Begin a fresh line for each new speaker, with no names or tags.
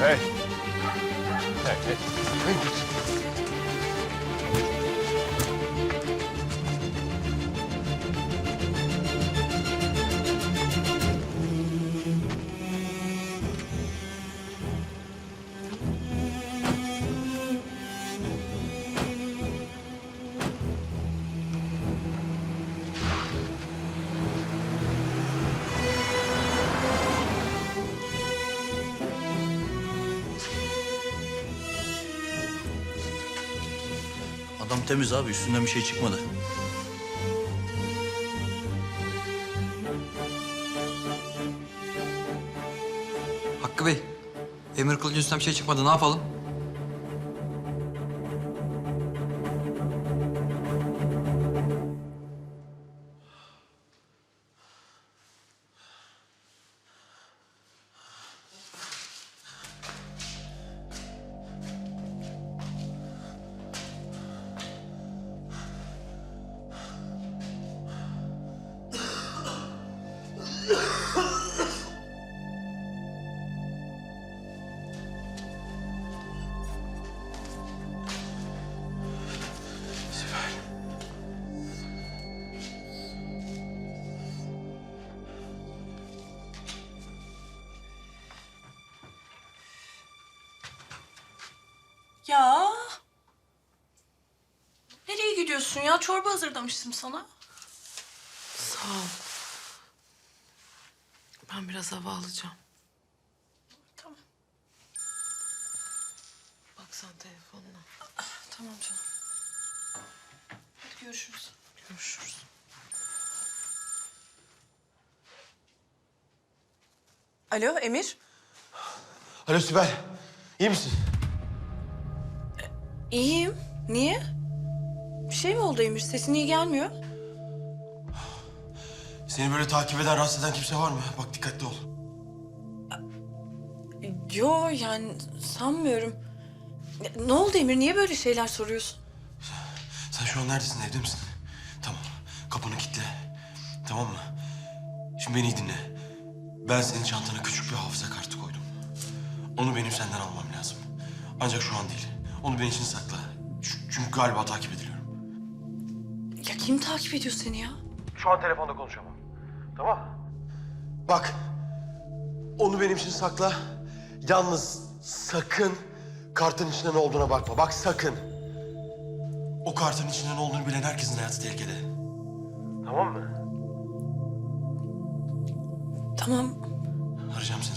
Hey. Hey, hey.
Adam temiz abi üstünden bir şey çıkmadı.
Hakkı Bey, Emir Kılıcın üstünden bir şey çıkmadı. Ne yapalım?
Gidiyorsun ya? Çorba hazırlamıştım sana.
Sağ ol. Ben biraz hava alacağım.
Tamam.
Bak sen telefonuna.
Tamam canım. Hadi görüşürüz.
Görüşürüz.
Alo Emir.
Alo Sibel. İyi misin?
İyiyim. Niye? Bir şey mi oldu Emir? Sesin iyi gelmiyor.
Seni böyle takip eden, rahatsız eden kimse var mı? Bak dikkatli ol.
Yo yani sanmıyorum. Ne- Ne oldu Emir? Niye böyle şeyler soruyorsun?
Sen şu an neredesin? Evde misin? Tamam. Kapını kilitle. Tamam mı? Şimdi beni iyi dinle. Ben senin çantana küçük bir hafıza kartı koydum. Onu benim senden almam lazım. Ancak şu an değil. Onu benim için sakla. Ç- Çünkü galiba takip ediliyorum.
Ya kim takip ediyor seni ya?
Şu an telefonda konuşamam. Tamam Bak. Onu benim için sakla. Yalnız sakın kartın içinde ne olduğuna bakma. Bak sakın. O kartın içinde ne olduğunu bilen herkesin hayatı tehlikede. Tamam mı?
Tamam.
Arayacağım seni